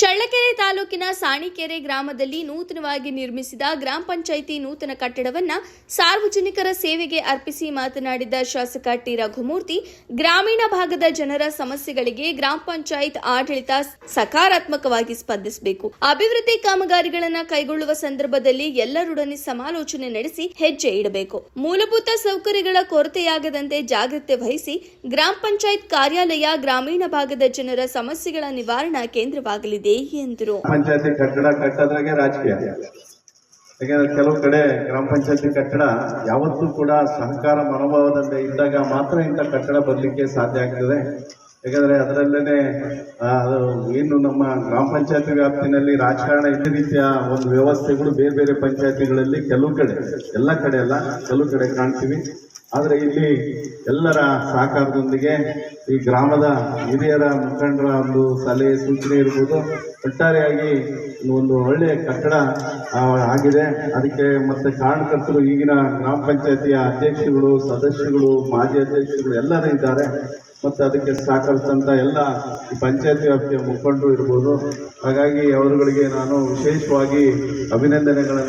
ಚಳ್ಳಕೆರೆ ತಾಲೂಕಿನ ಸಾಣಿಕೆರೆ ಗ್ರಾಮದಲ್ಲಿ ನೂತನವಾಗಿ ನಿರ್ಮಿಸಿದ ಗ್ರಾಮ ಪಂಚಾಯಿತಿ ನೂತನ ಕಟ್ಟಡವನ್ನ ಸಾರ್ವಜನಿಕರ ಸೇವೆಗೆ ಅರ್ಪಿಸಿ ಮಾತನಾಡಿದ ಶಾಸಕ ಟಿ ರಘುಮೂರ್ತಿ, ಗ್ರಾಮೀಣ ಭಾಗದ ಜನರ ಸಮಸ್ಯೆಗಳಿಗೆ ಗ್ರಾಮ ಪಂಚಾಯತ್ ಆಡಳಿತ ಸಕಾರಾತ್ಮಕವಾಗಿ ಸ್ಪಂದಿಸಬೇಕು. ಅಭಿವೃದ್ಧಿ ಕಾಮಗಾರಿಗಳನ್ನು ಕೈಗೊಳ್ಳುವ ಸಂದರ್ಭದಲ್ಲಿ ಎಲ್ಲರೊಡನೆ ಸಮಾಲೋಚನೆ ನಡೆಸಿ ಹೆಜ್ಜೆ ಇಡಬೇಕು. ಮೂಲಭೂತ ಸೌಕರ್ಯಗಳ ಕೊರತೆಯಾಗದಂತೆ ಜಾಗ್ರತೆ ವಹಿಸಿ ಗ್ರಾಮ ಪಂಚಾಯತ್ ಕಾರ್ಯಾಲಯ ಗ್ರಾಮೀಣ ಭಾಗದ ಜನರ ಸಮಸ್ಯೆಗಳ ನಿವಾರಣಾ ಕೇಂದ್ರವಾಗಲಿದೆ. ಎಂದರು. ಪಂಚಾಯತಿ ಕಟ್ಟಡ ಕಟ್ಟೋದ್ರಾಗೆ ರಾಜಕೀಯ. ಯಾಕೆಂದ್ರೆ ಕೆಲವು ಕಡೆ ಗ್ರಾಮ ಪಂಚಾಯತಿ ಕಟ್ಟಡ ಯಾವತ್ತೂ ಕೂಡ ಸಹಕಾರ ಮನೋಭಾವದಿಂದ ಇದ್ದಾಗ ಮಾತ್ರ ಇಂಥ ಕಟ್ಟಡ ಬರಲಿಕ್ಕೆ ಸಾಧ್ಯ ಆಗ್ತದೆ. ಯಾಕಂದ್ರೆ ಅದರಲ್ಲೇನೆ ಆ, ಅದು ಏನು ನಮ್ಮ ಗ್ರಾಮ ಪಂಚಾಯತಿ ವ್ಯಾಪ್ತಿನಲ್ಲಿ ರಾಜಕಾರಣ ಇದೇ ರೀತಿಯ ಒಂದು ವ್ಯವಸ್ಥೆಗಳು ಬೇರೆ ಬೇರೆ ಪಂಚಾಯತಿಗಳಲ್ಲಿ ಕೆಲವು ಕಡೆ ಎಲ್ಲ ಕಡೆ ಅಲ್ಲ ಕೆಲವು ಕಡೆ ಕಾಣ್ತೀವಿ. ಆದರೆ ಇಲ್ಲಿ ಎಲ್ಲರ ಸಹಕಾರದೊಂದಿಗೆ ಈ ಗ್ರಾಮದ ಹಿರಿಯರ ಮುಖಂಡರ ಒಂದು ಸಲಹೆ, ಸೂಚನೆ ಇರ್ಬೋದು. ಒಟ್ಟಾರೆಯಾಗಿ ಒಂದು ಒಳ್ಳೆಯ ಕಟ್ಟಡ ಆಗಿದೆ. ಅದಕ್ಕೆ ಮತ್ತೆ ಕಾರಣಕರ್ತರು ಈಗಿನ ಗ್ರಾಮ ಪಂಚಾಯತಿಯ ಅಧ್ಯಕ್ಷಗಳು ಸದಸ್ಯಗಳು ಮಾಜಿ ಅಧ್ಯಕ್ಷಗಳು ಎಲ್ಲರೂ ಇದ್ದಾರೆ. ಮತ್ತು ಅದಕ್ಕೆ ಸಹಕರಿಸಿದಂಥ ಎಲ್ಲ ಈ ಪಂಚಾಯತಿ ವ್ಯಾಪ್ತಿಯ ಮುಖಂಡರು ಇರ್ಬೋದು. ಹಾಗಾಗಿ ಅವರುಗಳಿಗೆ ನಾನು ವಿಶೇಷವಾಗಿ ಅಭಿನಂದನೆಗಳನ್ನು